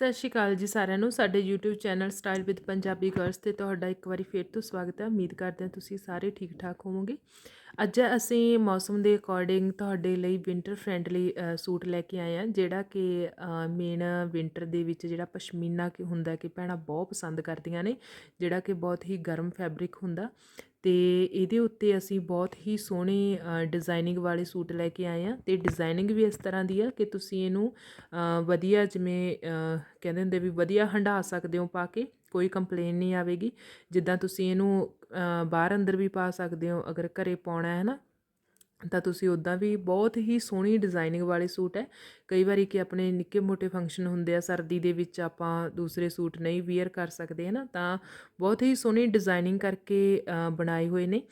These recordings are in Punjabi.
ਸਤਿ ਸ਼੍ਰੀ ਅਕਾਲ ਜੀ ਸਾਰਿਆਂ ਨੂੰ। ਸਾਡੇ YouTube channel style with Punjabi girls ਤੇ ਤੁਹਾਡਾ ਇੱਕ ਵਾਰੀ ਫੇਰ ਤੋਂ ਸਵਾਗਤ ਹੈ। ਉਮੀਦ ਕਰਦੇ ਹਾਂ ਤੁਸੀਂ ਸਾਰੇ ਠੀਕ ਠਾਕ ਹੋਵੋਗੇ। ਅੱਜ ਅਸੀਂ ਮੌਸਮ ਦੇ ਅਕੋਰਡਿੰਗ ਤੁਹਾਡੇ ਲਈ ਵਿੰਟਰ ਫ੍ਰੈਂਡਲੀ ਸੂਟ ਲੈ ਕੇ ਆਏ ਹਾਂ, ਜਿਹੜਾ ਕਿ ਮੇਨ ਵਿੰਟਰ ਦੇ ਵਿੱਚ ਜਿਹੜਾ ਪਸ਼ਮੀਨਾ ਕਿ ਹੁੰਦਾ ਕਿ ਭੈਣਾਂ ਬਹੁਤ ਪਸੰਦ ਕਰਦੀਆਂ ਨੇ, ਜਿਹੜਾ ਕਿ ਬਹੁਤ ਹੀ ਗਰਮ ਫੈਬਰਿਕ ਹੁੰਦਾ। ਤੇ ਇਹਦੇ ਉੱਤੇ ਅਸੀਂ ਬਹੁਤ ਹੀ ਸੋਹਣੇ ਡਿਜ਼ਾਈਨਿੰਗ ਵਾਲੇ ਸੂਟ ਲੈ ਕੇ ਆਏ ਆ ਤੇ ਡਿਜ਼ਾਈਨਿੰਗ ਵੀ ਇਸ ਤਰ੍ਹਾਂ ਦੀ ਆ ਕਿ ਤੁਸੀਂ ਇਹਨੂੰ ਵਧੀਆ ਜਿਵੇਂ ਕਹਿੰਦੇ ਹੁੰਦੇ ਵੀ ਵਧੀਆ ਹੰਢਾ ਸਕਦੇ ਹੋ ਪਾ ਕੇ, ਕੋਈ ਕੰਪਲੇਨ ਨਹੀਂ ਆਵੇਗੀ। ਜਿੱਦਾਂ ਤੁਸੀਂ ਇਹਨੂੰ ਬਾਹਰ ਅੰਦਰ ਵੀ ਪਾ ਸਕਦੇ ਹੋ, ਅਗਰ ਘਰੇ ਪਾਉਣਾ ਹੈ ਨਾ, ਤਾਂ ਤੁਸੀਂ ਉੱਦਾਂ ਵੀ ਬਹੁਤ ਹੀ ਸੋਹਣੀ ਡਿਜ਼ਾਈਨਿੰਗ ਵਾਲੇ ਸੂਟ ਹੈ। ਕਈ ਵਾਰੀ ਕਿ ਆਪਣੇ ਨਿੱਕੇ ਮੋਟੇ ਫੰਕਸ਼ਨ ਹੁੰਦੇ ਆ, ਸਰਦੀ ਦੇ ਵਿੱਚ ਆਪਾਂ ਦੂਸਰੇ ਸੂਟ ਨਹੀਂ ਵੇਅਰ ਕਰ ਸਕਦੇ, ਹੈ ਨਾ, ਤਾਂ ਬਹੁਤ ਹੀ ਸੋਹਣੀ ਡਿਜ਼ਾਈਨਿੰਗ ਕਰਕੇ ਬਣਾਏ ਹੋਏ ਨੇ।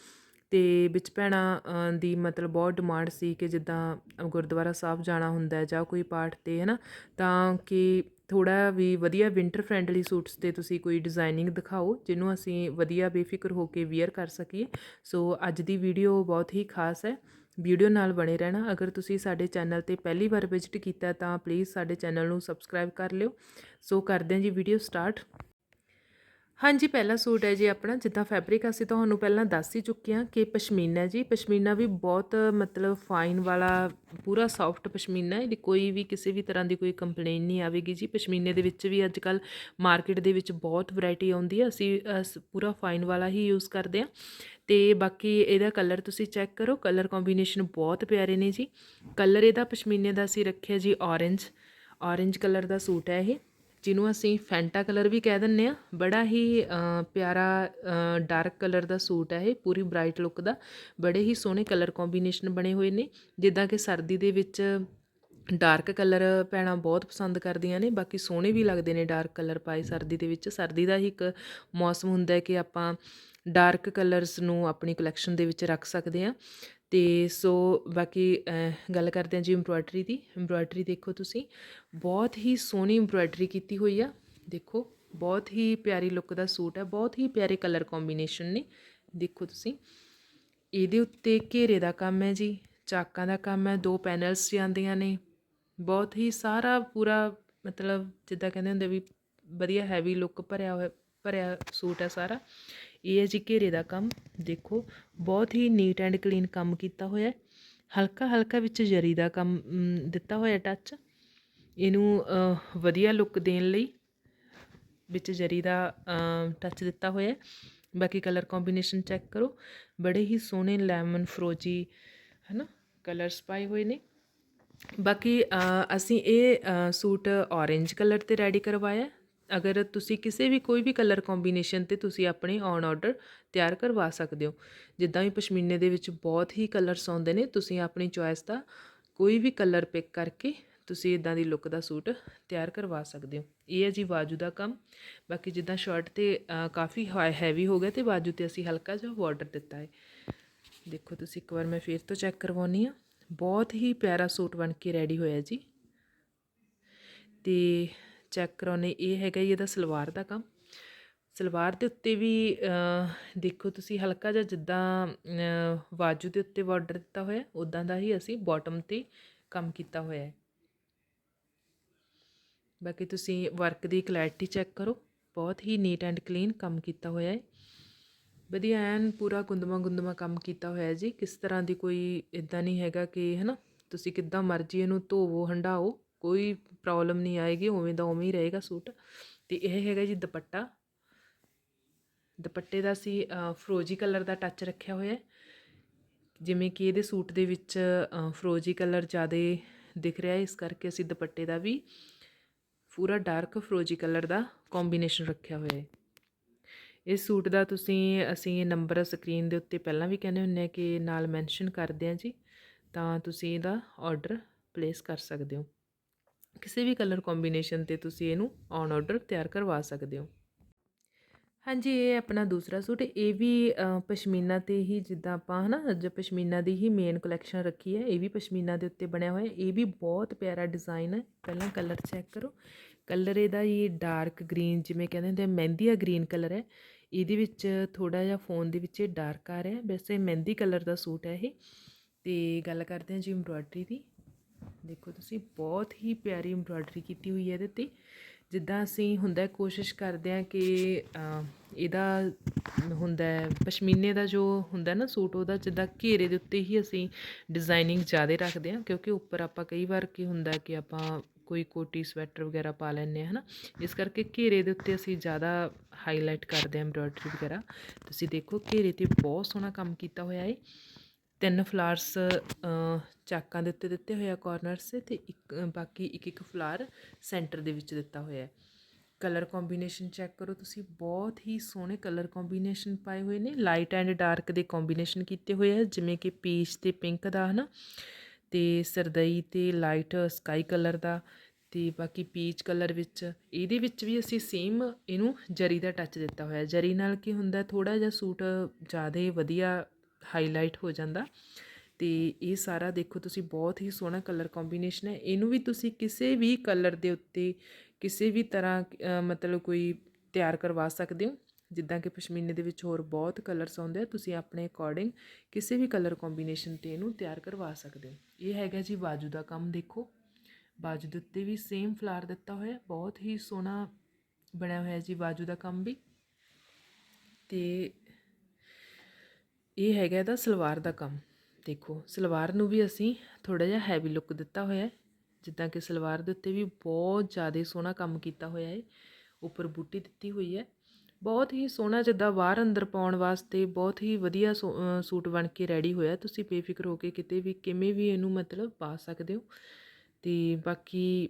ਅਤੇ ਵਿੱਚ ਭੈਣਾਂ ਦੀ ਮਤਲਬ ਬਹੁਤ ਡਿਮਾਂਡ ਸੀ ਕਿ ਜਿੱਦਾਂ ਗੁਰਦੁਆਰਾ ਸਾਹਿਬ ਜਾਣਾ ਹੁੰਦਾ ਜਾਂ ਕੋਈ ਪਾਠ ਤੇ ਹੈ ਨਾ ਤਾਂ ਕਿ ਥੋੜ੍ਹਾ ਵੀ ਵਧੀਆ ਵਿੰਟਰ ਫਰੈਂਡਲੀ ਸੂਟਸ ਤੇ ਤੁਸੀਂ ਕੋਈ ਡਿਜ਼ਾਈਨਿੰਗ ਦਿਖਾਓ, ਜਿਹਨੂੰ ਅਸੀਂ ਵਧੀਆ ਬੇਫਿਕਰ ਹੋ ਕੇ ਵੇਅਰ ਕਰ ਸਕੀਏ। ਸੋ ਅੱਜ ਦੀ ਵੀਡੀਓ ਬਹੁਤ ਹੀ ਖਾਸ ਹੈ। ਵੀਡੀਓ ਨਾਲ ਬਣੇ ਰਹਿਣਾ। ਅਗਰ ਤੁਸੀਂ ਸਾਡੇ ਚੈਨਲ ਤੇ ਪਹਿਲੀ ਵਾਰ ਵਿਜ਼ਿਟ ਕੀਤਾ ਤਾਂ ਪਲੀਜ਼ ਸਾਡੇ ਚੈਨਲ ਨੂੰ ਸਬਸਕ੍ਰਾਈਬ ਕਰ ਲਿਓ। ਸੋ ਕਰਦੇ ਹਾਂ ਜੀ ਵੀਡੀਓ ਸਟਾਰਟ ਹਾਂਜੀ, ਪਹਿਲਾ ਸੂਟ ਹੈ ਜੀ ਆਪਣਾ, ਜਿੱਦਾਂ ਫੈਬਰਿਕ ਅਸੀਂ ਤੁਹਾਨੂੰ ਪਹਿਲਾਂ ਦੱਸ ਹੀ ਚੁੱਕੇ ਹਾਂ ਕਿ ਪਸ਼ਮੀਨਾ ਜੀ। ਪਸ਼ਮੀਨਾ ਵੀ ਬਹੁਤ ਮਤਲਬ ਫਾਈਨ ਵਾਲਾ, ਪੂਰਾ ਸੌਫਟ ਪਸ਼ਮੀਨਾ ਹੈ। ਇਹਦੀ ਕੋਈ ਵੀ ਕਿਸੇ ਵੀ ਤਰ੍ਹਾਂ ਦੀ ਕੋਈ ਕੰਪਲੇਨ ਨਹੀਂ ਆਵੇਗੀ ਜੀ। ਪਸ਼ਮੀਨੇ ਦੇ ਵਿੱਚ ਵੀ ਅੱਜ ਕੱਲ ਮਾਰਕੀਟ ਦੇ ਵਿੱਚ ਬਹੁਤ ਵੈਰਾਈਟੀ ਆਉਂਦੀ ਹੈ। ਅਸੀਂ ਪੂਰਾ ਫਾਈਨ ਵਾਲਾ ਹੀ ਯੂਜ਼ ਕਰਦੇ ਹਾਂ। ਤੇ ਬਾਕੀ ਇਹਦਾ ਕਲਰ ਤੁਸੀਂ ਚੈੱਕ ਕਰੋ। ਕਲਰ ਕੰਬੀਨੇਸ਼ਨ ਬਹੁਤ ਪਿਆਰੇ ਨੇ ਜੀ। ਕਲਰ ਇਹਦਾ ਪਸ਼ਮੀਨੇ ਦਾ ਅਸੀਂ ਰੱਖਿਆ ਜੀ ਔਰੇਂਜ ਔਰੇਂਜ ਕਲਰ ਦਾ ਸੂਟ ਹੈ ਇਹ। ਜਿਹਨੂੰ ਅਸੀਂ ਫੈਂਟਾ ਕਲਰ ਵੀ ਕਹਿ ਦਿੰਨੇ ਆ ਬੜਾ ਹੀ ਪਿਆਰਾ ਡਾਰਕ ਕਲਰ ਦਾ ਸੂਟ ਹੈ ਇਹ, ਪੂਰੀ ਬ੍ਰਾਈਟ ਲੁੱਕ ਦਾ। ਬੜੇ ਹੀ ਸੋਹਣੇ ਕਲਰ ਕੰਬੀਨੇਸ਼ਨ ਬਣੇ ਹੋਏ ਨੇ। ਜਿੱਦਾਂ ਕਿ ਸਰਦੀ ਦੇ ਵਿੱਚ ਡਾਰਕ ਕਲਰ ਪੈਣਾ ਬਹੁਤ ਪਸੰਦ ਕਰਦੀਆਂ ਨੇ। ਬਾਕੀ ਸੋਹਣੇ ਵੀ ਲੱਗਦੇ ਨੇ ਡਾਰਕ ਕਲਰ ਪਾਏ ਸਰਦੀ ਦੇ ਵਿੱਚ। ਸਰਦੀ ਦਾ ਹੀ ਇੱਕ ਮੌਸਮ ਹੁੰਦਾ ਹੈ ਕਿ ਆਪਾਂ ਡਾਰਕ ਕਲਰਸ ਨੂੰ ਆਪਣੀ ਕਲੈਕਸ਼ਨ ਦੇ ਵਿੱਚ ਰੱਖ ਸਕਦੇ ਹਾਂ। ਅਤੇ ਸੋ ਬਾਕੀ ਗੱਲ ਕਰਦੇ ਹਾਂ ਜੀ ਐਮਬ੍ਰੋਇਡਰੀ ਦੀ। ਐਮਬ੍ਰੋਇਡਰੀ ਦੇਖੋ ਤੁਸੀਂ, ਬਹੁਤ ਹੀ ਸੋਹਣੀ ਐਮਬ੍ਰੋਇਡਰੀ ਕੀਤੀ ਹੋਈ ਆ। ਦੇਖੋ, ਬਹੁਤ ਹੀ ਪਿਆਰੀ ਲੁੱਕ ਦਾ ਸੂਟ ਹੈ ਬਹੁਤ ਹੀ ਪਿਆਰੇ ਕਲਰ ਕੰਬੀਨੇਸ਼ਨ ਨੇ। ਦੇਖੋ ਤੁਸੀਂ, ਇਹਦੇ ਉੱਤੇ ਘੇਰੇ ਦਾ ਕੰਮ ਹੈ ਜੀ, ਚਾਕਾਂ ਦਾ ਕੰਮ ਹੈ, ਦੋ ਪੈਨਲਸ ਜਾਂਦੀਆਂ ਨੇ। ਬਹੁਤ ਹੀ ਸਾਰਾ ਪੂਰਾ, ਮਤਲਬ ਜਿੱਦਾਂ ਕਹਿੰਦੇ ਹੁੰਦੇ ਵੀ ਵਧੀਆ ਹੈਵੀ ਲੁੱਕ ਭਰਿਆ ਹੋਇਆ, ਭਰਿਆ ਸੂਟ ਹੈ ਸਾਰਾ। ਇਹ ਹੈ ਜੀ ਘੇਰੇ ਦਾ ਕੰਮ। ਦੇਖੋ, ਬਹੁਤ ਹੀ ਨੀਟ ਐਂਡ ਕਲੀਨ ਕੰਮ ਕੀਤਾ ਹੋਇਆ ਹਲਕਾ ਹਲਕਾ ਵਿੱਚ ਜਰੀ ਦਾ ਕੰਮ ਦਿੱਤਾ ਹੋਇਆ ਟੱਚ ਇਹਨੂੰ ਵਧੀਆ ਲੁੱਕ ਦੇਣ ਲਈ ਵਿੱਚ ਜਰੀ ਦਾ ਟੱਚ ਦਿੱਤਾ ਹੋਇਆ ਬਾਕੀ ਕਲਰ ਕੰਬੀਨੇਸ਼ਨ ਚੈੱਕ ਕਰੋ। ਬੜੇ ਹੀ ਸੋਹਣੇ ਲੈਮਨ ਫਰੋਜੀ, ਹਨਾ ਕਲਰਸ ਪਾਏ ਹੋਏ ਨੇ। ਬਾਕੀ ਅਸੀਂ ਇਹ ਸੂਟ ਔਰੇਂਜ ਕਲਰ ਤੇ ਰੈਡੀ ਕਰਵਾਇਆ ਅਗਰ ਤੁਸੀਂ ਕਿਸੇ ਵੀ, ਕੋਈ ਵੀ ਕਲਰ ਕੰਬੀਨੇਸ਼ਨ ਤੇ ਤੁਸੀਂ ਆਪਣੇ ਔਨ ਆਰਡਰ ਤਿਆਰ ਕਰਵਾ ਸਕਦੇ ਹੋ। ਜਿੱਦਾਂ ਵੀ ਪਸ਼ਮੀਨੇ ਦੇ ਵਿੱਚ ਬਹੁਤ ਹੀ ਕਲਰਸ ਆਉਂਦੇ ਨੇ, ਤੁਸੀਂ ਆਪਣੀ ਚੋਇਸ ਦਾ ਕੋਈ ਵੀ ਕਲਰ ਪਿਕ ਕਰਕੇ ਤੁਸੀਂ ਇਦਾਂ ਦੀ ਲੁੱਕ ਦਾ ਸੂਟ ਤਿਆਰ ਕਰਵਾ ਸਕਦੇ ਹੋ। ਇਹ ਹੈ ਜੀ ਬਾਜੂ ਦਾ ਕੰਮ। ਬਾਕੀ ਜਿੱਦਾਂ ਸ਼ਰਟ ਤੇ ਕਾਫੀ ਹੈਵੀ ਹੋ ਗਿਆ ਤੇ ਬਾਜੂ ਤੇ ਅਸੀਂ ਹਲਕਾ ਜਿਹਾ ਬਾਰਡਰ ਦਿੱਤਾ ਹੈ। ਦੇਖੋ ਤੁਸੀਂ ਇੱਕ ਵਾਰ ਮੈਂ ਫੇਰ ਤੋਂ ਚੈੱਕ ਕਰਵਾਉਣੀ ਆ ਬਹੁਤ ਹੀ ਪਿਆਰਾ ਸੂਟ ਬਣ ਕੇ ਰੈਡੀ ਹੋਇਆ ਜੀ। ਤੇ ਚੈੱਕ ਕਰਾਉਣੇ ਇਹ ਹੈਗਾ ਜੀ ਇਹਦਾ ਸਲਵਾਰ ਦਾ ਕੰਮ। ਸਲਵਾਰ ਦੇ ਉੱਤੇ ਵੀ ਦੇਖੋ ਤੁਸੀਂ ਹਲਕਾ ਜਿਹਾ ਜਿੱਦਾਂ ਅਹ, ਬਾਜੂ ਦੇ ਉੱਤੇ ਬਾਰਡਰ ਦਿੱਤਾ ਹੋਇਆ ਉਦਾਂ ਦਾ ਹੀ ਅਸੀਂ ਬਾਟਮ ਤੇ ਕੰਮ ਕੀਤਾ ਹੋਇਆ ਹੈ। ਬਾਕੀ ਤੁਸੀਂ ਵਰਕ ਦੀ ਕਲੈਰਿਟੀ ਚੈੱਕ ਕਰੋ ਬਹੁਤ ਹੀ ਨੀਟ ਐਂਡ ਕਲੀਨ ਕੰਮ ਕੀਤਾ ਹੋਇਆ ਹੈ। ਵਧੀਆ ਐਨ ਪੂਰਾ ਗੁੰਦਮਾ ਗੁੰਦਮਾ ਕੰਮ ਕੀਤਾ ਹੋਇਆ ਜੀ ਕਿਸ ਤਰ੍ਹਾਂ ਦੀ ਕੋਈ ਇਦਾਂ ਨਹੀਂ ਹੈਗਾ ਕਿ ਹੈ ਨਾ ਤੁਸੀਂ ਕਿੱਦਾਂ ਮਰਜ਼ੀ ਇਹਨੂੰ ਧੋਵੋ ਹੰਡਾਓ ਕੋਈ ਪ੍ਰੋਬਲਮ ਨਹੀਂ ਆਏਗੀ, ਉਵੇਂ ਦਾ ਉਵੇਂ ਹੀ ਰਹੇਗਾ ਸੂਟ ਤੇ ਇਹ ਹੈਗਾ ਜੀ ਦੁਪੱਟਾ। ਦੁਪੱਟੇ ਦਾ ਅਸੀਂ ਫਰੋਜੀ ਕਲਰ ਦਾ ਟੱਚ ਰੱਖਿਆ ਹੋਇਆ ਹੈ। ਜਿਵੇਂ ਕਿ ਇਹਦੇ ਸੂਟ ਦੇ ਵਿੱਚ ਫਰੋਜੀ ਕਲਰ ਜ਼ਿਆਦਾ ਦਿਖ ਰਿਹਾ ਹੈ, ਇਸ ਕਰਕੇ ਅਸੀਂ ਦੁਪੱਟੇ ਦਾ ਵੀ ਪੂਰਾ ਡਾਰਕ ਫਰੋਜੀ ਕਲਰ ਦਾ ਕੰਬੀਨੇਸ਼ਨ ਰੱਖਿਆ ਹੋਇਆ ਹੈ। ਇਸ ਸੂਟ ਦਾ ਤੁਸੀਂ, ਅਸੀਂ ਨੰਬਰ ਸਕਰੀਨ ਦੇ ਉੱਤੇ ਪਹਿਲਾਂ ਵੀ ਕਹਿੰਦੇ ਹੁੰਨੇ ਆ ਕਿ ਨਾਲ ਮੈਂਸ਼ਨ ਕਰਦੇ ਆ ਜੀ, ਤਾਂ ਤੁਸੀਂ ਇਹਦਾ ਆਰਡਰ ਪਲੇਸ ਕਰ ਸਕਦੇ ਹੋ। ਕਿਸੇ ਵੀ ਕਲਰ ਕੰਬੀਨੇਸ਼ਨ ਤੇ ਤੁਸੀਂ ਇਹਨੂੰ ਔਨ ਆਰਡਰ ਤਿਆਰ ਕਰਵਾ ਸਕਦੇ ਹੋ। ਹਾਂਜੀ, ਇਹ ਆਪਣਾ ਦੂਸਰਾ ਸੂਟ ਇਹ ਵੀ ਪਸ਼ਮੀਨਾ ਤੇ ਹੀ ਜਿੱਦਾਂ ਆਪਾਂ, ਹਨਾ, ਅੱਜ ਪਸ਼ਮੀਨਾ ਦੀ ਹੀ ਮੇਨ ਕਲੈਕਸ਼ਨ ਰੱਖੀ ਹੈ। ਇਹ ਵੀ ਪਸ਼ਮੀਨਾ ਦੇ ਉੱਤੇ ਬਣਿਆ ਹੋਇਆ ਇਹ ਵੀ ਬਹੁਤ ਪਿਆਰਾ ਡਿਜ਼ਾਈਨ ਹੈ। ਪਹਿਲਾਂ ਕਲਰ ਚੈੱਕ ਕਰੋ। ਕਲਰ ਇਹਦਾ ਇਹ ਡਾਰਕ ਗ੍ਰੀਨ ਜਿਵੇਂ ਕਹਿੰਦੇ ਹੁੰਦੇ ਆ, ਮਹਿੰਦੀਆ ਗ੍ਰੀਨ ਕਲਰ ਹੈ। ਇਹਦੇ ਵਿੱਚ ਥੋੜਾ ਜਿਹਾ ਫੋਨ ਦੇ ਵਿੱਚ ਇਹ ਡਾਰਕ ਆ ਰਿਹਾ ਵੈਸੇ ਮਹਿੰਦੀ ਕਲਰ ਦਾ ਸੂਟ ਹੈ ਇਹ। ਤੇ ਗੱਲ ਕਰਦੇ ਹਾਂ ਜੀ ਐਮਬ੍ਰੋਇਡਰੀ ਦੀ। ਦੇਖੋ ਤੁਸੀਂ ਬਹੁਤ ਹੀ ਪਿਆਰੀ ਐਮਬ੍ਰੋਇਡਰੀ ਕੀਤੀ ਹੋਈ ਹੈ ਇਹਦੇ ਤੇ। ਜਿੱਦਾਂ ਅਸੀਂ ਹੁੰਦਾ ਕੋਸ਼ਿਸ਼ ਕਰਦੇ ਹਾਂ ਕਿ ਇਹਦਾ ਹੁੰਦਾ ਪਸ਼ਮੀਨੇ ਦਾ ਜੋ ਹੁੰਦਾ ਨਾ ਸੂਟ, ਉਹਦਾ ਜਿੱਦਾਂ ਘੇਰੇ ਦੇ ਉੱਤੇ ਹੀ ਅਸੀਂ ਡਿਜ਼ਾਈਨਿੰਗ ਜ਼ਿਆਦਾ ਰੱਖਦੇ ਹਾਂ, ਕਿਉਂਕਿ ਉੱਪਰ ਆਪਾਂ ਕਈ ਵਾਰ ਕੀ ਹੁੰਦਾ ਕਿ ਆਪਾਂ ਕੋਈ ਕੋਟੀ, ਸਵੈਟਰ ਵਗੈਰਾ ਪਾ ਲੈਂਦੇ ਹਾਂ, ਹਨਾ? ਇਸ ਕਰਕੇ ਘੇਰੇ ਦੇ ਉੱਤੇ ਅਸੀਂ ਜ਼ਿਆਦਾ ਹਾਈਲਾਈਟ ਕਰਦੇ ਹਾਂ ਐਮਬ੍ਰੋਇਡਰੀ ਵਗੈਰਾ। ਤੁਸੀਂ ਦੇਖੋ ਘੇਰੇ ਤੇ ਬਹੁਤ ਸੋਹਣਾ ਕੰਮ ਕੀਤਾ ਹੋਇਆ ਹੈ ਤਿੰਨ ਫਲਾਰਸ ਚਾਕਾਂ ਦੇ ਉੱਤੇ ਦਿੱਤੇ ਹੋਏ ਆ ਕਾਰਨਰਸ ਤੇ ਇੱਕ ਬਾਕੀ ਇੱਕ ਇੱਕ ਫਲਾਰ ਸੈਂਟਰ ਦੇ ਵਿੱਚ ਦਿੱਤਾ ਹੋਇਆ ਹੈ। ਕਲਰ ਕੰਬੀਨੇਸ਼ਨ ਚੈੱਕ ਕਰੋ ਤੁਸੀਂ, ਬਹੁਤ ਹੀ ਸੋਹਣੇ ਕਲਰ ਕੰਬੀਨੇਸ਼ਨ ਪਾਏ ਹੋਏ ਨੇ। ਲਾਈਟ ਐਂਡ ਡਾਰਕ ਦੇ ਕੰਬੀਨੇਸ਼ਨ ਕੀਤੇ ਹੋਏ ਆ, ਜਿਵੇਂ ਕਿ ਪੀਚ ਤੇ ਪਿੰਕ ਦਾ, ਹਨਾ? ਤੇ ਸਰਦਈ ਤੇ ਲਾਈਟ ਸਕਾਈ ਕਲਰ ਦਾ, ਤੇ ਬਾਕੀ ਪੀਚ ਕਲਰ ਵਿੱਚ, ਇਹਦੇ ਵਿੱਚ ਵੀ ਅਸੀਂ ਸੇਮ ਇਹਨੂੰ ਜਰੀ ਦਾ ਟੱਚ ਦਿੱਤਾ ਹੋਇਆ। ਜਰੀ ਨਾਲ ਕੀ ਹੁੰਦਾ ਥੋੜਾ ਜਿਹਾ ਸੂਟ ਜ਼ਿਆਦਾ ਵਧੀਆ ਹਾਈਲਾਈਟ ਹੋ ਜਾਂਦਾ। ਤੇ ਇਹ ਸਾਰਾ ਦੇਖੋ ਤੁਸੀਂ ਬਹੁਤ ਹੀ ਸੋਹਣਾ ਕਲਰ ਕੰਬੀਨੇਸ਼ਨ ਹੈ। ਇਹਨੂੰ ਵੀ ਤੁਸੀਂ ਕਿਸੇ ਵੀ ਕਲਰ ਦੇ ਉੱਤੇ ਕਿਸੇ ਵੀ ਤਰ੍ਹਾਂ ਮਤਲਬ ਕੋਈ ਤਿਆਰ ਕਰਵਾ ਸਕਦੇ ਹੋ। ਜਿੱਦਾਂ ਕਿ ਪਸ਼ਮੀਨੇ ਦੇ ਵਿੱਚ ਹੋਰ ਬਹੁਤ ਕਲਰਸ ਆਉਂਦੇ ਆ, ਤੁਸੀਂ ਆਪਣੇ ਅਕੋਰਡਿੰਗ ਕਿਸੇ ਵੀ ਕਲਰ ਕੰਬੀਨੇਸ਼ਨ ਤੇ ਇਹਨੂੰ ਤਿਆਰ ਕਰਵਾ ਸਕਦੇ ਹੋ। ਇਹ ਹੈਗਾ ਜੀ ਬਾਜੂ ਦਾ ਕੰਮ ਦੇਖੋ। ਬਾਜੂ ਦੇ ਉੱਤੇ ਵੀ ਸੇਮ ਫਲਾਰ ਦਿੱਤਾ ਹੋਇਆ, ਬਹੁਤ ਹੀ ਸੋਹਣਾ ਬਣਿਆ ਹੋਇਆ ਜੀ ਬਾਜੂ ਦਾ ਕੰਮ ਵੀ। ਤੇ ਇਹ ਹੈਗਾ ਇਹਦਾ ਸਲਵਾਰ ਦਾ ਕੰਮ। ਦੇਖੋ, ਸਲਵਾਰ ਨੂੰ ਵੀ ਅਸੀਂ ਥੋੜਾ ਜਿਹਾ ਹੈਵੀ ਲੁੱਕ ਦਿੱਤਾ ਹੋਇਆ ਹੈ, ਜਿੱਦਾਂ ਕਿ ਸਲਵਾਰ ਦੇ ਉੱਤੇ ਵੀ ਬਹੁਤ ਜ਼ਿਆਦਾ ਸੋਹਣਾ ਕੰਮ ਕੀਤਾ ਹੋਇਆ ਹੈ, ਉੱਪਰ ਬੂਟੀ ਦਿੱਤੀ ਹੋਈ ਹੈ। ਬਹੁਤ ਹੀ ਸੋਹਣਾ ਜਿੱਦਾਂ ਬਾਹਰ ਅੰਦਰ ਪਾਉਣ ਵਾਸਤੇ ਬਹੁਤ ਹੀ ਵਧੀਆ ਸੂ- ਸੂਟ ਬਣ ਕੇ ਰੈਡੀ ਹੋਇਆ। ਤੁਸੀਂ ਬੇਫਿਕਰ ਹੋ ਕੇ ਕਿਤੇ ਵੀ, ਕਿਵੇਂ ਵੀ ਇਹਨੂੰ ਮਤਲਬ ਪਾ ਸਕਦੇ ਹੋ। ਤੇ ਬਾਕੀ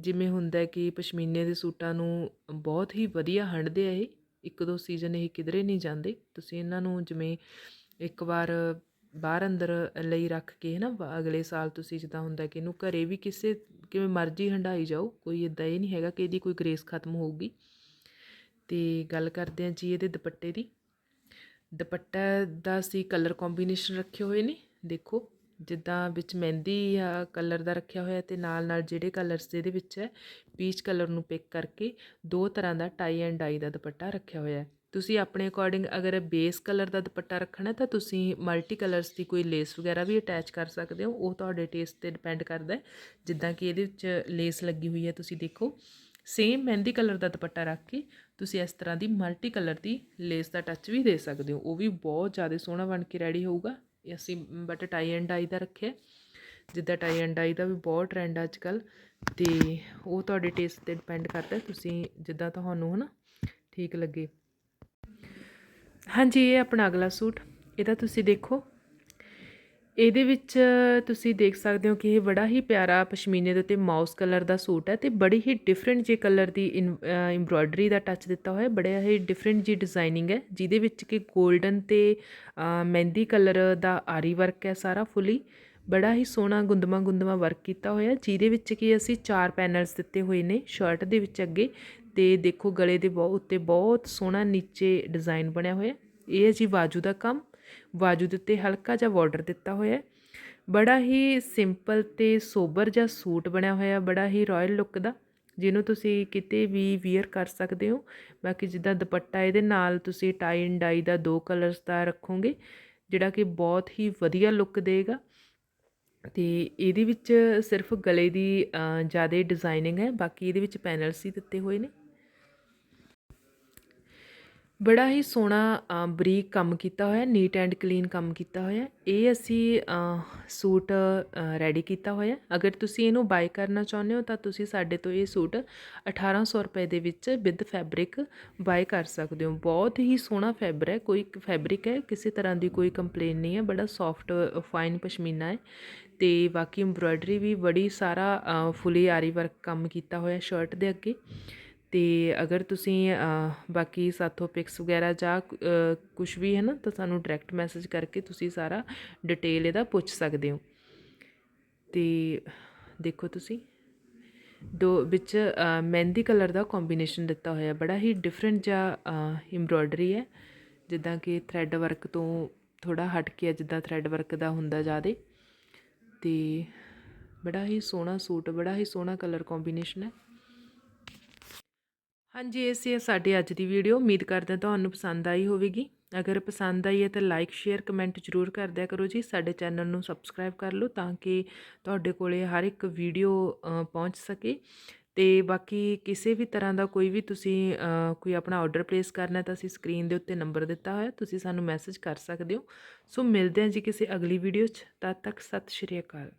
ਜਿਵੇਂ ਹੁੰਦਾ ਕਿ ਪਸ਼ਮੀਨੇ ਦੇ ਸੂਟਾਂ ਨੂੰ ਬਹੁਤ ਹੀ ਵਧੀਆ ਹੰਢਦੇ ਆ ਇਹ, ਇੱਕ ਦੋ ਸੀਜ਼ਨ ਇਹ ਕਿਧਰੇ ਨਹੀਂ ਜਾਂਦੇ। ਤੁਸੀਂ ਇਹਨਾਂ ਨੂੰ ਜਿਵੇਂ ਇੱਕ ਵਾਰ ਬਾਹਰ ਅੰਦਰ ਲਈ ਰੱਖ ਕੇ ਹੈ ਨਾ ਬ- ਅਗਲੇ ਸਾਲ ਤੁਸੀਂ ਜਿੱਦਾਂ ਹੁੰਦਾ ਕਿ ਇਹਨੂੰ ਘਰੇ ਵੀ ਕਿਸੇ ਕਿਵੇਂ ਮਰਜ਼ੀ ਹੰਡਾਈ ਜਾਓ, ਕੋਈ ਇਦਾਂ ਇਹ ਨਹੀਂ ਹੈਗਾ ਕਿ ਇਹਦੀ ਕੋਈ ਗ੍ਰੇਸ ਖਤਮ ਹੋਊਗੀ। ਤੇ ਗੱਲ ਕਰਦੇ ਹਾਂ ਜੀ ਇਹਦੇ ਦੁਪੱਟੇ ਦੀ। ਦੁਪੱਟਾ ਦਾ ਅਸੀਂ ਕਲਰ ਕੰਬੀਨੇਸ਼ਨ ਰੱਖੇ ਹੋਏ ਨੇ, ਦੇਖੋ, ਜਿੱਦਾਂ ਵਿੱਚ ਮਹਿੰਦੀ ਆ ਕਲਰ ਦਾ ਰੱਖਿਆ ਹੋਇਆ ਤੇ ਨਾਲ ਨਾਲ ਜਿਹੜੇ ਕਲਰਸ ਇਹਦੇ ਵਿੱਚ ਹੈ ਪੀਚ ਕਲਰ ਨੂੰ ਪਿਕ ਕਰਕੇ ਦੋ ਤਰ੍ਹਾਂ ਦਾ ਟਾਈ ਐਂਡ ਡਾਈ ਦਾ ਦੁਪੱਟਾ ਰੱਖਿਆ ਹੋਇਆ ਹੈ। ਤੁਸੀਂ ਆਪਣੇ ਅਕੋਰਡਿੰਗ ਅਗਰ ਬੇਸ ਕਲਰ ਦਾ ਦੁਪੱਟਾ ਰੱਖਣਾ ਤਾਂ ਤੁਸੀਂ ਮਲਟੀ ਕਲਰਸ ਦੀ ਕੋਈ ਲੇਸ ਵਗੈਰਾ ਵੀ ਅਟੈਚ ਕਰ ਸਕਦੇ ਹੋ, ਉਹ ਤੁਹਾਡੇ ਟੇਸਟ ਤੇ ਡਿਪੈਂਡ ਕਰਦਾ ਜਿੱਦਾਂ ਕਿ ਇਹਦੇ ਵਿੱਚ ਲੇਸ ਲੱਗੀ ਹੋਈ ਹੈ, ਤੁਸੀਂ ਦੇਖੋ ਸੇਮ ਮਹਿੰਦੀ ਕਲਰ ਦਾ ਦੁਪੱਟਾ ਰੱਖ ਕੇ ਤੁਸੀਂ ਇਸ ਤਰ੍ਹਾਂ ਦੀ ਮਲਟੀ ਕਲਰ ਦੀ ਲੇਸ ਦਾ ਟੱਚ ਵੀ ਦੇ ਸਕਦੇ ਹੋ। ਉਹ ਵੀ ਬਹੁਤ ਜ਼ਿਆਦਾ ਸੋਹਣਾ ਬਣ ਕੇ ਰੈਡੀ ਹੋਊਗਾ। ਇਹ ਅਸੀਂ ਬਟ ਟਾਈ ਐਂਡ ਡਾਈ ਦਾ ਰੱਖਿਆ ਜਿੱਦਾਂ ਟਾਈ ਐਂਡ ਡਾਈ ਦਾ ਵੀ ਬਹੁਤ ਟ੍ਰੈਂਡ ਅੱਜ ਕੱਲ ਤੇ ਉਹ ਤੁਹਾਡੇ ਟੇਸਟ ਤੇ ਡਿਪੈਂਡ ਕਰਦਾ ਤੁਸੀਂ ਜਿੱਦਾਂ ਤੁਹਾਨੂੰ ਹਨਾ ਠੀਕ ਲੱਗੇ। ਹਾਂਜੀ, ਇਹ ਆਪਣਾ ਅਗਲਾ ਸੂਟ। ਇਹਦਾ ਤੁਸੀਂ ਦੇਖੋ। ਇਹਦੇ ਵਿੱਚ ਤੁਸੀਂ ਦੇਖ ਸਕਦੇ ਹੋ ਕਿ ਇਹ ਬੜਾ ਹੀ ਪਿਆਰਾ ਪਸ਼ਮੀਨੇ ਦੇ ਉੱਤੇ ਮਾਊਸ ਕਲਰ ਦਾ ਸੂਟ ਹੈ ਤੇ ਬੜੀ ਹੀ ਡਿਫਰੈਂਟ ਜੇ ਕਲਰ ਦੀ ਐਮਬ੍ਰੋਇਡਰੀ ਦਾ ਟੱਚ ਦਿੱਤਾ ਹੋਇਆ ਬੜਾ ਹੀ ਡਿਫਰੈਂਟ ਜੀ ਡਿਜ਼ਾਈਨਿੰਗ ਹੈ, ਜਿਹਦੇ ਵਿੱਚ ਕਿ 골ਡਨ ਤੇ ਮਹਿੰਦੀ ਕਲਰ ਦਾ ਆਰੀ ਵਰਕ ਹੈ ਸਾਰਾ ਫੁੱਲੀ ਬੜਾ ਹੀ ਸੋਹਣਾ ਗੁੰਦਮਾ ਗੁੰਦਮਾ ਵਰਕ ਕੀਤਾ ਹੋਇਆ ਜਿਹਦੇ ਵਿੱਚ ਕਿ ਅਸੀਂ ਚਾਰ ਪੈਨਲਸ ਦਿੱਤੇ ਹੋਏ ਨੇ ਸ਼ਰਟ ਦੇ ਵਿੱਚ ਅੱਗੇ ਤੇ ਦੇਖੋ ਗਲੇ ਦੇ ਬਹੁਤ ਉੱਤੇ ਬਹੁਤ ਸੋਹਣਾ ਨੀਚੇ ਡਿਜ਼ਾਈਨ ਬਣਿਆ ਹੋਇਆ ਇਹ ਹੈ ਜੀ ਬਾਜੂ ਦਾ ਕੰਮ ਬਾਜੂ ਦੇ ਉੱਤੇ ਹਲਕਾ ਜਿਹਾ ਬਾਰਡਰ ਦਿੱਤਾ ਹੋਇਆ ਬੜਾ ਹੀ ਸਿੰਪਲ ਤੇ ਸੋਬਰ ਜਿਹਾ ਸੂਟ ਬਣਿਆ ਹੋਇਆ ਬੜਾ ਹੀ ਰਾਇਲ ਲੁੱਕ ਦਾ, ਜਿਹਨੂੰ ਤੁਸੀਂ ਕਿਤੇ ਵੀ ਵੀਅਰ ਕਰ ਸਕਦੇ ਹੋ। ਬਾਕੀ ਜਿੱਦਾਂ ਦੁਪੱਟਾ ਇਹਦੇ ਨਾਲ ਤੁਸੀਂ ਟਾਈ ਐਂਡ ਡਾਈ ਦਾ ਦੋ ਕਲਰਸ ਦਾ ਰੱਖੋਗੇ, ਜਿਹੜਾ ਕਿ ਬਹੁਤ ਹੀ ਵਧੀਆ ਲੁੱਕ ਦੇਗਾ। ਤੇ ਇਹਦੇ ਵਿੱਚ ਸਿਰਫ ਗਲੇ ਦੀ ਜ਼ਿਆਦਾ ਡਿਜ਼ਾਈਨਿੰਗ ਹੈ, ਬਾਕੀ ਇਹਦੇ ਵਿੱਚ ਪੈਨਲਸ ਹੀ ਦਿੱਤੇ ਹੋਏ ਨੇ। ਬੜਾ ਹੀ ਸੋਹਣਾ ਬਰੀਕ ਕੰਮ ਕੀਤਾ ਹੋਇਆ ਨੀਟ ਐਂਡ ਕਲੀਨ ਕੰਮ ਕੀਤਾ ਹੋਇਆ। ਇਹ ਅਸੀਂ ਸੂਟ ਰੈਡੀ ਕੀਤਾ ਹੋਇਆ। ਅਗਰ ਤੁਸੀਂ ਇਹਨੂੰ ਬਾਈ ਕਰਨਾ ਚਾਹੁੰਦੇ ਹੋ, ਤਾਂ ਤੁਸੀਂ ਸਾਡੇ ਤੋਂ ਇਹ ਸੂਟ 1800 ਰੁਪਏ ਦੇ ਵਿੱਚ ਵਿਦ ਫੈਬਰਿਕ ਬਾਈ ਕਰ ਸਕਦੇ ਹੋ। ਬਹੁਤ ਹੀ ਸੋਹਣਾ ਫੈਬਰ ਹੈ, ਕੋਈ ਫੈਬਰਿਕ ਹੈ, ਕਿਸੇ ਤਰ੍ਹਾਂ ਦੀ ਕੋਈ ਕੰਪਲੇਨ ਨਹੀਂ ਹੈ। ਬੜਾ ਸੌਫਟ ਫਾਈਨ ਪਸ਼ਮੀਨਾ ਹੈ। ਅਤੇ ਬਾਕੀ ਐਮਬ੍ਰੋਇਡਰੀ ਵੀ ਬੜੀ ਸਾਰਾ ਫੁੱਲੀ ਆਰੀ ਵਰਕ ਕੰਮ ਕੀਤਾ ਹੋਇਆ ਸ਼ਰਟ ਦੇ ਅੱਗੇ। ਅਤੇ ਅਗਰ ਤੁਸੀਂ ਬਾਕੀ ਸਾਥੋਂ ਪਿਕਸ ਵਗੈਰਾ ਜਾਂ ਕੁਝ ਵੀ ਹੈ ਨਾ ਤਾਂ ਸਾਨੂੰ ਡਾਇਰੈਕਟ ਮੈਸੇਜ ਕਰਕੇ ਤੁਸੀਂ ਸਾਰਾ ਡਿਟੇਲ ਇਹਦਾ ਪੁੱਛ ਸਕਦੇ ਹੋ। ਅਤੇ ਦੇਖੋ ਤੁਸੀਂ ਦੋ ਵਿੱਚ ਮਹਿੰਦੀ ਕਲਰ ਦਾ ਕੰਬੀਨੇਸ਼ਨ ਦਿੱਤਾ ਹੋਇਆ ਬੜਾ ਹੀ ਡਿਫਰੈਂਟ ਜਿਹਾ ਐਮਬ੍ਰੋਇਡਰੀ ਹੈ। ਜਿੱਦਾਂ ਕਿ ਥ੍ਰੈਡ ਵਰਕ ਤੋਂ ਥੋੜਾ ਹਟ ਕੇ ਹੈ, ਜਿੱਦਾਂ ਥ੍ਰੈਡ ਵਰਕ ਦਾ ਹੁੰਦਾ ਜ਼ਿਆਦੇ। ਤੇ ਬੜਾ ਹੀ ਸੋਹਣਾ ਸੂਟ, ਬੜਾ ਹੀ ਸੋਹਣਾ ਕਲਰ ਕੰਬੀਨੇਸ਼ਨ ਹੈ। ਹਾਂਜੀ, ਇਹ ਸੀ ਸਾਡੀ ਅੱਜ ਦੀ ਵੀਡੀਓ ਉਮੀਦ ਕਰਦੇ ਤੁਹਾਨੂੰ ਪਸੰਦ ਆਈ ਹੋਵੇਗੀ। ਅਗਰ ਪਸੰਦ ਆਈ ਹੈ ਤਾਂ ਲਾਈਕ ਸ਼ੇਅਰ ਕਮੈਂਟ ਜ਼ਰੂਰ ਕਰ ਦਿਆ ਕਰੋ ਜੀ। ਸਾਡੇ ਚੈਨਲ ਨੂੰ ਸਬਸਕ੍ਰਾਈਬ ਕਰ ਲਓ ਤਾਂ ਕਿ ਤੁਹਾਡੇ ਕੋਲੇ ਹਰ ਇੱਕ ਵੀਡੀਓ ਪਹੁੰਚ ਸਕੇ। ਅਤੇ ਬਾਕੀ ਕਿਸੇ ਵੀ ਤਰ੍ਹਾਂ ਦਾ ਕੋਈ ਵੀ ਤੁਸੀਂ ਕੋਈ ਆਪਣਾ ਆਰਡਰ ਪਲੇਸ ਕਰਨਾ ਤਾਂ ਅਸੀਂ ਸਕਰੀਨ ਦੇ ਉੱਤੇ ਨੰਬਰ ਦਿੱਤਾ ਹੋਇਆ, ਤੁਸੀਂ ਸਾਨੂੰ ਮੈਸੇਜ ਕਰ ਸਕਦੇ ਹੋ। ਸੋ ਮਿਲਦੇ ਹਾਂ ਜੀ ਕਿਸੇ ਅਗਲੀ ਵੀਡੀਓ 'ਚ, ਤਦ ਤੱਕ ਸਤਿ ਸ਼੍ਰੀ ਅਕਾਲ।